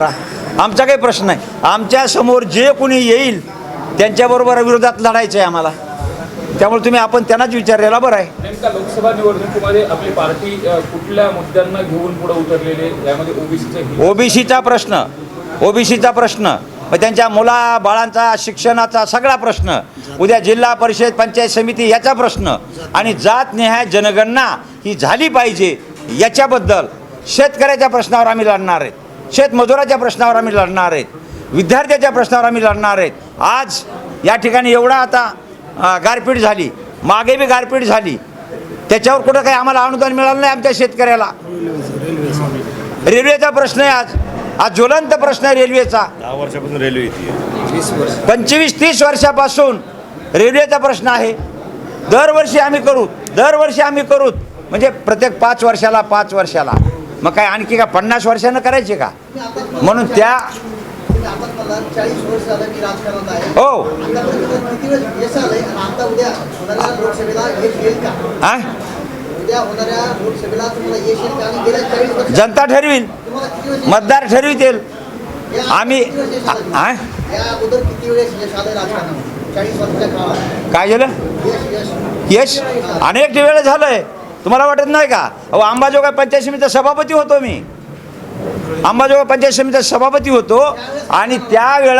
आमचा काही प्रश्न नाही. आमच्यासमोर जे कोणी येईल त्यांच्याबरोबर विरोधात लढायचं आहे आम्हाला. त्यामुळे तुम्ही आपण त्यांनाच विचारलेला बरं आहे. नेमका लोकसभा निवडणुकीमध्ये आपली पार्टी कुठल्या मुद्द्यांना घेऊन पुढे उतरलेली आहे? यामध्ये ओबीसीचे ओबीसीचा प्रश्न. ओबीसीचा प्रश्न. मग त्यांच्या मुला बाळांचा शिक्षणाचा सगळा प्रश्न. उद्या जिल्हा परिषद पंचायत समिती याचा प्रश्न. आणि जात निहाय जनगणना ही झाली पाहिजे याच्याबद्दल शेतकऱ्याच्या प्रश्नावर आम्ही लढणार आहेत शेतमजुराच्या प्रश्नावर आम्ही लढणार आहेत. विद्यार्थ्याच्या प्रश्नावर आम्ही लढणार आहेत. आज या ठिकाणी एवढा आता गारपीट झाली मागे बी गारपीट झाली. त्याच्यावर कुठं काही आम्हाला अनुदान मिळालं नाही आमच्या शेतकऱ्याला. रेल्वेचा प्रश्न आहे आज. आज ज्वलंत प्रश्न आहे रेल्वेचा. वर्षापासून रेल्वे पंचवीस तीस वर्षापासून रेल्वेचा प्रश्न आहे. दरवर्षी आम्ही करू दरवर्षी आम्ही करू. म्हणजे प्रत्येक पाच वर्षाला पाच वर्षाला. मग काय आणखी का पन्नास वर्षानं करायचे का? म्हणून त्या हो. जनता ठरवील मतदार ठरवितील. आम्ही काय झालं यश? यश अनेक वेळ झालंय. तुम्हाला वाटत नाही का? अहो अंबाजोगाई पंचायत समितीचा सभापती होतो मी. अंबाजोगाई पंचायत समितीचा सभापती होतो आणि त्यावेळेला